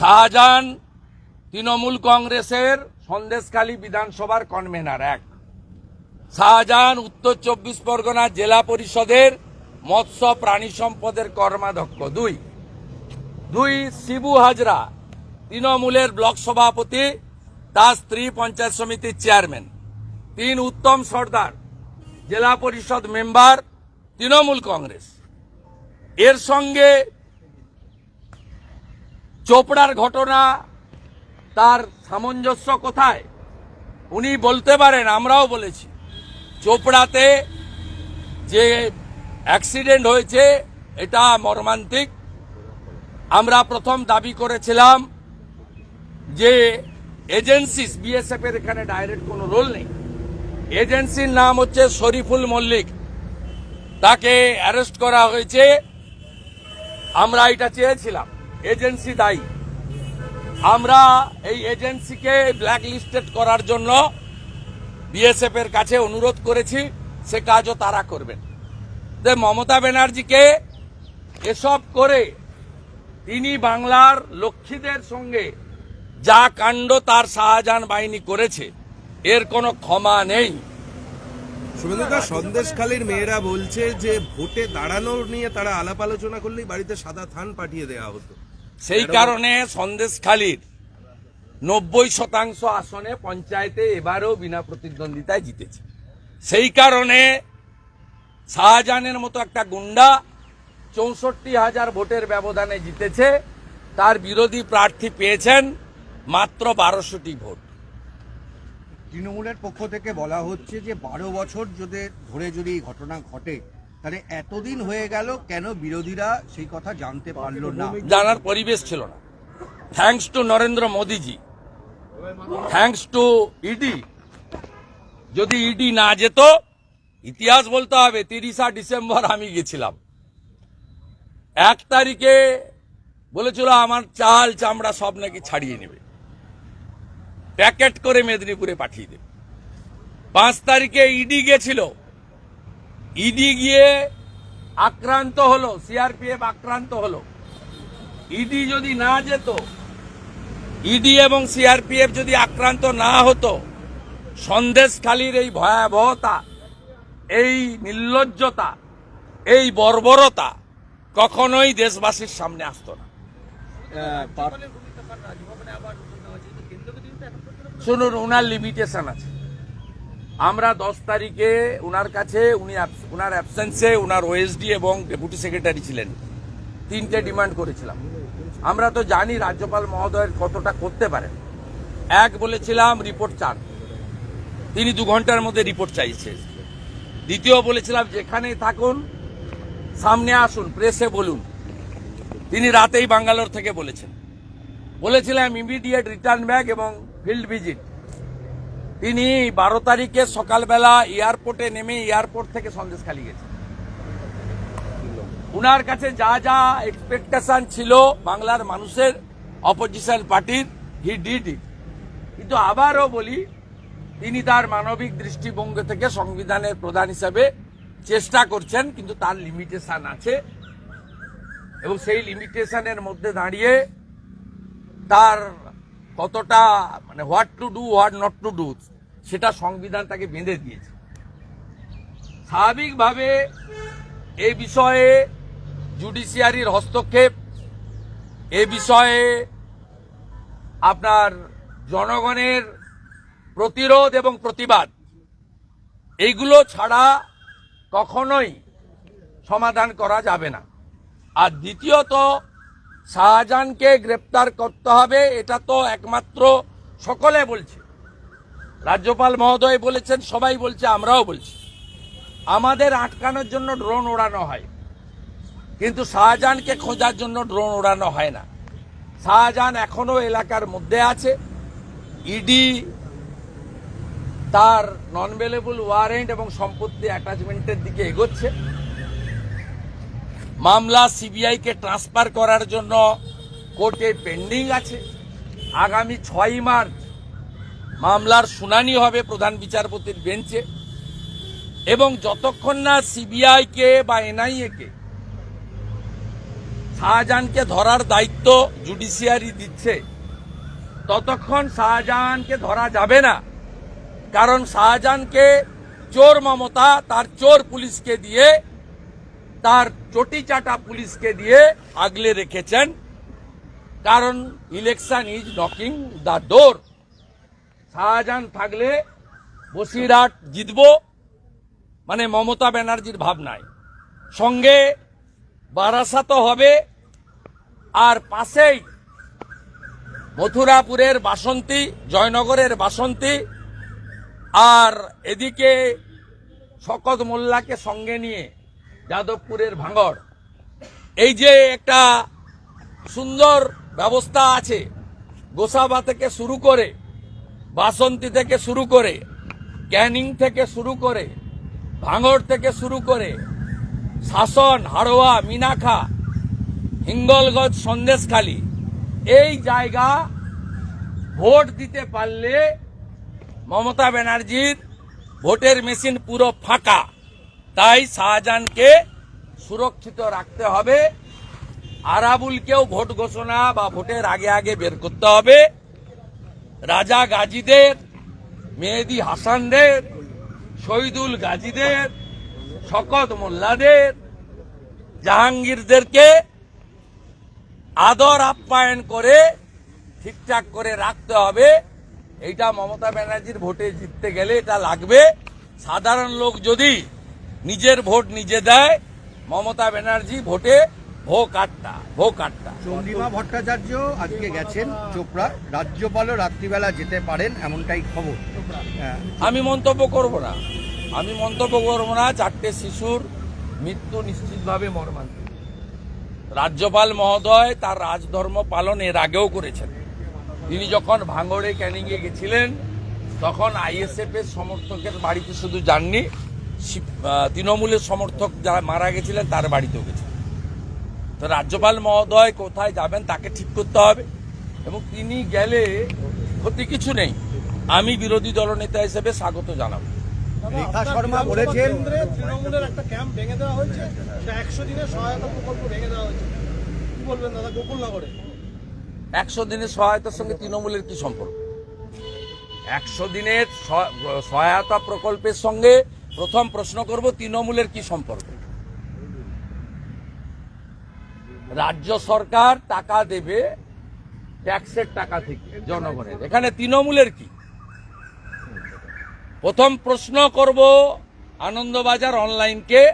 শাহজাহান তৃণমূল কংগ্রেসের সন্দেশখালী বিধানসভার কনভেনার এক। শাহজাহান উত্তর চব্বিশ পরগনা জেলা পরিষদের মৎস্য প্রাণী সম্পদের কর্মাধ্যক্ষ। দুই। দুই, শিবু হাজরা, তৃণমূলের ব্লক সভাপতি, তার স্ত্রী পঞ্চায়েত সমিতির চেয়ারম্যান তিন, উত্তম সর্দার, জেলা পরিষদ মেম্বার তৃণমূল কংগ্রেস। এর সঙ্গে চোপড়ার ঘটনা, তার সামঞ্জস্য কোথায়? উনি বলতে পারেন, আমরাও বলেছি। চোপড়াতে যে অ্যাক্সিডেন্ট হয়েছে, এটা মর্মান্তিক। আমরা প্রথম দাবি করেছিলাম যে এজেন্সি বিএসএফ এর এখানে ডাইরেক্ট কোনো রোল নেই। এজেন্সির নাম হচ্ছে শরীফুল মল্লিক। তাকে অ্যারেস্ট করা হয়েছে। আমরা এটা চেয়েছিলাম। এজেন্সি দায়ী। আমরা এই এজেন্সিকে ব্ল্যাক লিস্টেড করার জন্য বিএসএফ এর কাছে অনুরোধ করেছি, সে কাজও তারা করবেন। যে মমতা ব্যানার্জিকে এসব করে তিনি বাংলার লক্ষ্মীদের সঙ্গে যা কাণ্ড তার শাহজাহান বাহিনী করেছে, এর কোনো ক্ষমা নেই। সন্দেশখালীর মেয়েরা বলছে যে ভোটে দাঁড়ানোর নিয়ে তারা আলাপ আলোচনা করলেই বাড়িতে সাদা থান পাঠিয়ে দেওয়া হতো। সেই কারণে সন্দেশখালীর নব্বই শতাংশ আসনে পঞ্চায়েতে এবারেও বিনা প্রতিদ্বন্দ্বিতায় জিতেছে। সেই কারণে শাহজাহানের মতো একটা গুন্ডা চৌষট্টি হাজার ভোটের ব্যবধানে জিতেছে তার বিরোধী প্রার্থী পেয়েছেন মাত্র বারোশোটি ভোট। তৃণমূলের পক্ষ থেকে বলা হচ্ছে যে বারো বছর যদি ধরে যদি ঘটনা ঘটে তাহলে এতদিন হয়ে গেল কেন বিরোধীরা সেই কথা জানতে পারল না? জানার পরিবেশ ছিল না। Thanks to Narendra Modiji thanks to ED যদি ইডি না যেত, ইতিহাস বলতে হবে, তিরিশা ডিসেম্বর আমি গেছিলাম। এক তারিখে বলেছিল, আমার চাল চামড়া সব নাকি ছাড়িয়ে নেবে। প্যাকেট করে মেদিনীপুরে পাঠিয়ে দেবে পাঁচ তারিখে ইডি গেছিল। ইডি গিয়ে আক্রান্ত হলো সিআরপিএফ আক্রান্ত হলো। ইডি যদি না যেত ইডি এবং সিআরপিএফ যদি আক্রান্ত না হতো সন্দেশখালীর এই ভয়াবহতা এই নির্লজ্জতা এই বর্বরতা কখনোই দেশবাসীর সামনে আসতো না। শুনুন উনার লিমিটেশন আছে। আমরা দশ তারিখে উনার কাছে, উনি উনার অ্যাবসেন্সে উনার ওএসডি এবং ডেপুটি সেক্রেটারি ছিলেন। তিনটে ডিমান্ড করেছিলাম। আমরা তো জানি রাজ্যপাল মহোদয়ের কতটা করতে পারেন। এক বলেছিলাম রিপোর্ট চান। তিনি দু ঘণ্টার মধ্যে রিপোর্ট চাইছে। দ্বিতীয় বলেছিলাম, যেখানেই থাকুন, সামনে আসুন প্রেসে বলুন। তিনি রাতেই বাঙ্গালোর থেকে বলেছেন। বলেছিলাম ইমিডিয়েট রিটার্ন ব্যাক এবং ফিল্ড ভিজিট তিনি বারো তারিখে সকালবেলা এয়ারপোর্টে নেমে এয়ারপোর্ট থেকে সন্দেশখালী গেছেন উনার কাছে যা যা এক্সপেকটেশন ছিল বাংলার মানুষের অপোজিশন পার্টির হি ডিড ইট কিন্তু আবারও বলি, তিনি তার মানবিক দৃষ্টিভঙ্গি থেকে সংবিধানের প্রধান হিসাবে চেষ্টা করছেন, কিন্তু তার লিমিটেশন আছে। এবং সেই লিমিটেশনের মধ্যে দাঁড়িয়ে তার কতটা মানে what to do what not to do সেটা সংবিধান তাকে বেঁধে দিয়েছে। স্বাভাবিকভাবে এ বিষয়ে জুডিশিয়ারির হস্তক্ষেপ, এ বিষয়ে আপনার জনগণের প্রতিরোধ এবং প্রতিবাদ, এইগুলো ছাড়া কখনোই সমাধান করা যাবে না। আর দ্বিতীয়ত শাহজাহানকে গ্রেপ্তার করতে হবে, এটা তো একমাত্র সকলে বলছে। রাজ্যপাল মহোদয় বলেছেন, সবাই বলছে, আমরাও বলছি। আমাদের আটকানোর জন্য ড্রোন ওড়ানো হয়, কিন্তু শাহজাহানকে খোঁজার জন্য ড্রোন ওড়ানো হয় না। শাহজাহান এখনও এলাকার মধ্যে আছে। ইডি তার নন ভেলেবল ওয়ারেন্ট এবং সম্পত্তি অ্যাটাচমেন্টের দিকে এগোচ্ছে। মামলা সিবিআইকে ট্রান্সফার করার জন্য কোর্টে পেন্ডিং আছে। আগামী ছয় মার্চ মামলার শুনানি হবে প্রধান বিচারপতির বেঞ্চে। এবং যতক্ষণ না সিবিআইকে বা এনআইএ কে শাহজাহানকে ধরার দায়িত্ব জুডিশিয়ারি দিচ্ছে, ততক্ষণ শাহজাহানকে ধরা যাবে না। কারণ শাহজাহানকে চোর মমতা, তার চোর পুলিশকে দিয়ে তার চটি চাটা পুলিশকে দিয়ে আগলে রেখেছেন। কারণ election is knocking the door Shahjahan থাকলে বসিরহাট জিতব মানে মমতা ব্যানার্জির ভাবনায়। সঙ্গে বারাসাত হবে, আর পাশেই মথুরাপুরের বাসন্তী, জয়নগরের বাসন্তী, আর এদিকে শকত মোল্লাকে সঙ্গে নিয়ে যাদবপুরের ভাঙড়। এই যে একটা সুন্দর ব্যবস্থা আছে, গোসাবা থেকে শুরু করে, বাসন্তী থেকে শুরু করে, ক্যানিং থেকে শুরু করে, ভাঙড় থেকে শুরু করে, শাসন, হাড়োয়া, মিনাখা, হিঙ্গলগঞ্জ, সন্দেশখালী, এই জায়গা ভোট দিতে পারলে মমতা ব্যানার্জির ভোটের মেশিন পুরো ফাঁকা। তাই শাহজাহানকে সুরক্ষিত রাখতে হবে। আরাবুলকেও ভোট ঘোষণা বা ভোটের আগে আগে বের করতে হবে। রাজা গাজীদের, মেহেদি হাসানদের, শহীদুল গাজীদের, শকত মোল্লাদের, জাহাঙ্গীরদেরকে আদর আপ্যায়ন করে ঠিকঠাক করে রাখতে হবে। এইটা মমতা ব্যানার্জির ভোটে জিততে গেলে এটা লাগবে। সাধারণ লোক যদি নিজের ভোট নিজে দেয় মমতা ব্যানার্জি ভোটে ভো কাটটা ভো কাটটা চন্দ্রিমা ভট্টাচার্য আজকে গেছেন চোপড়া। রাজ্যপালও রাত্রিবেলা যেতে পারেন এমনটাই খবর। হ্যাঁ, আমি মন্তব্য করব না। আমি মন্তব্য করব না চারটে শিশুর মৃত্যু নিশ্চিতভাবে মর্মান্তিক। রাজ্যপাল মহোদয় তার রাজধর্ম পালন এর আগেও করেছেন। তিনি যখন ভাঙড়ে ক্যানিংয়ে গেছিলেন তখন আইএসএফ এর সমর্থকের বাড়িতে শুধু যাননি তৃণমূলের সমর্থক যারা মারা গেছিলেন তার বাড়িতেও গেছেন তো রাজ্যপাল মহোদয় কোথায় যাবেন তাকে ঠিক করতে হবে এবং তিনি গেলে ক্ষতি কিছু নেই। আমি বিরোধী দলনেতা হিসেবে স্বাগত জানাব। রেখা শর্মা বলেছেন তৃণমূলের একটা ক্যাম্প ভেঙে দেওয়া হয়েছে সেটা একশো দিনের সহায়তা প্রকল্প ভেঙে দেওয়া হয়েছে। কি বলবেন দাদা গোকুলনগরে? একশো দিনের সহায়তার সঙ্গে তৃণমূলের কি সম্পর্ক? একশো দিনের সহায়তা প্রকল্পের সঙ্গে প্রথম প্রশ্ন করব, তৃণমূলের কি সম্পর্ক? রাজ্য সরকার টাকা দেবে, ট্যাক্সের টাকা থেকে, জনগণের। এখানে তৃণমূলের কি? প্রথম প্রশ্ন করব, আনন্দবাজার অনলাইনকে,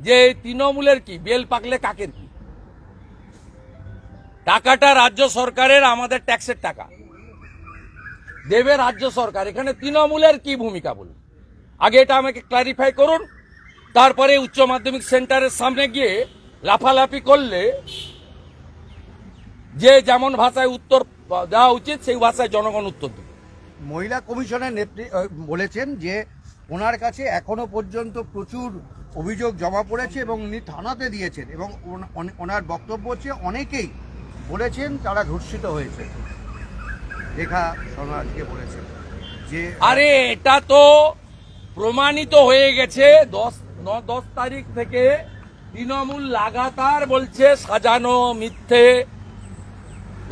যে তৃণমূলের কি? বেল পাকলে কাকের কি? টাকাটা রাজ্য সরকারের, আমাদের ট্যাক্সের টাকা। দেবে রাজ্য সরকার। এখানে তৃণমূলের কি ভূমিকা বলুন? আগে এটা আমাকে ক্লারিফাই করুন। তারপরে উচ্চ মাধ্যমিক সেন্টারের সামনে গিয়ে লাফালাফি করলে যে যেমন ভাষায় উত্তর দেওয়া উচিত সেই ভাষায় জনগণ উত্তর দেবে। মহিলা কমিশনের নেত্রী বলেছেন যে ওনার কাছে এখনও পর্যন্ত প্রচুর অভিযোগ জমা পড়েছে এবং উনি থানাতে দিয়েছেন এবং ওন- ওন- ওনার বক্তব্য হচ্ছে অনেকেই বলেছেন তারা ধর্ষিত হয়েছে। রেখা শর্মা আজকে বলেছেন যে আরে এটা তো প্রমাণিত হয়ে গেছে, দশ দশ তারিখ থেকে তৃণমূল লাগাতার বলছে সাজানো মিথ্যে।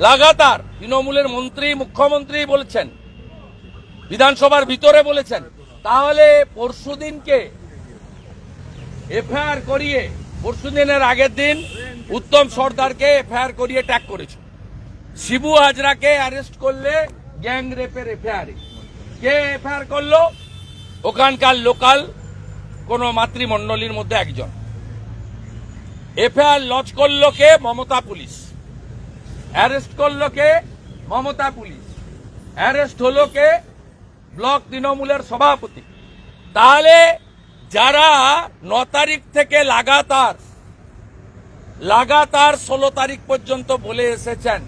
লাগাতার, তৃণমূলের মন্ত্রী, মুখ্যমন্ত্রী বলেছেন, বিধানসভার ভিতরে বলেছেন। তাহলে পরশুদিনকে এফআইআর করিয়ে, পরশুদিনের আগের দিন উত্তম সর্দারকে এফআইআর করিয়ে ট্যাগ করেছে। শিবু হাজরাকে অ্যারেস্ট করলে গ্যাং রেপের এফআইআর। কে এফআইআর করল? ওখানকার লোকাল কোন মাতৃমণ্ডলীর মধ্যে একজন। এফআইআর লজ করল কে? মমতা পুলিশ। অ্যারেস্ট করল কে? মমতা পুলিশ। অ্যারেস্ট হলো কে? ব্লক তৃণমূলের সভাপতি। তাহলে যারা ন তারিখ থেকে লাগাতার লাগাতার ষোলো তারিখ পর্যন্ত বলে এসেছেন,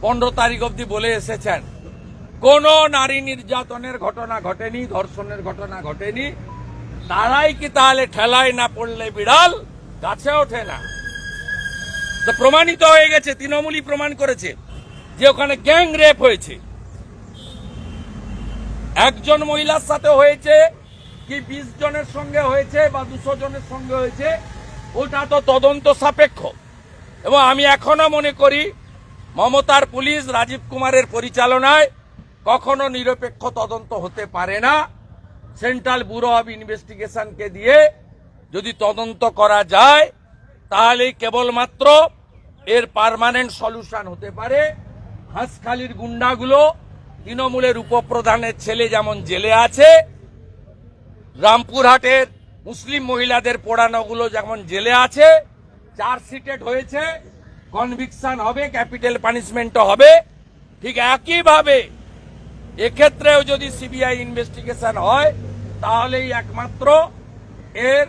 পনেরো তারিখ অবধি বলে এসেছেন কোন নারী নির্যাতনের ঘটনা ঘটেনি, ধর্ষণের ঘটনা ঘটেনি। তারাই কি তাহলে ঠেলায় না পড়লে বিড়াল? গাছে ওঠে না তো প্রমাণিত হয়ে গেছে, তৃণমূলই প্রমাণ করেছে যে ওখানে গ্যাং রেপ হয়েছে। একজন মহিলার সাথে হয়েছে, কি বিশ জনের সঙ্গে হয়েছে বা দুশো জনের সঙ্গে হয়েছে, ওটা তো তদন্ত সাপেক্ষ। এবং আমি এখনও মনে করি, মমতার পুলিশ রাজীব কুমারের পরিচালনায় কখনো নিরপেক্ষ তদন্ত হতে পারে না। সেন্ট্রাল ব্যুরো অব ইনভেস্টিগেশনকে দিয়ে যদি তদন্ত করা যায় তাহলে কেবলমাত্র এর পার্মানেন্ট সলিউশন হতে পারে। হাঁসখালির গুন্ডাগুলো তৃণমূলের উপপ্রধানের ছেলে যেমন জেলে আছে, রামপুরহাটের মুসলিম মহিলাদের পোড়ানোগুলো যেমন জেলে আছে চার্জশিটেড হয়েছে কনভিকশন হবে ক্যাপিটাল পানিশমেন্টও হবে। ঠিক একইভাবে এক্ষেত্রেও যদি সিবিআই ইনভেস্টিগেশন হয় তাহলেই একমাত্র এর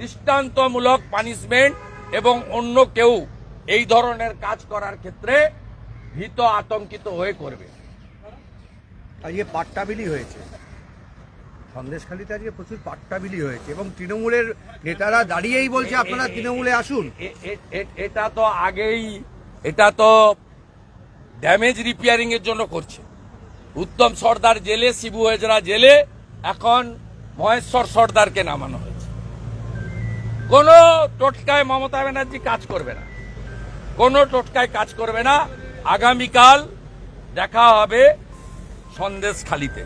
দৃষ্টান্তমূলক পানিশমেন্ট এবং অন্য কেউ এই ধরনের কাজ করার ক্ষেত্রে ভীত আতঙ্কিত হয়ে করবে আজকে পাট্টাবিলি হয়েছে। সন্দেশখালীতে আজকে প্রচুর পাট্টাবিলি হয়েছে এবং তৃণমূলের নেতারা দাঁড়িয়েই বলছে আপনারা তৃণমূলে আসুন। এটা তো আগেই এটা তো ড্যামেজ রিপেয়ারিং এর জন্য করছে। উত্তম সর্দার জেলে, শিবু হেজরা জেলে, এখন মহেশ্বর সর্দারকে নামানো হয়েছে। কোনো টোটকায় মমতা ব্যানার্জি কাজ করবে না। কোনো টোটকায় কাজ করবে না। আগামীকাল দেখা হবে সন্দেশ খালিতে।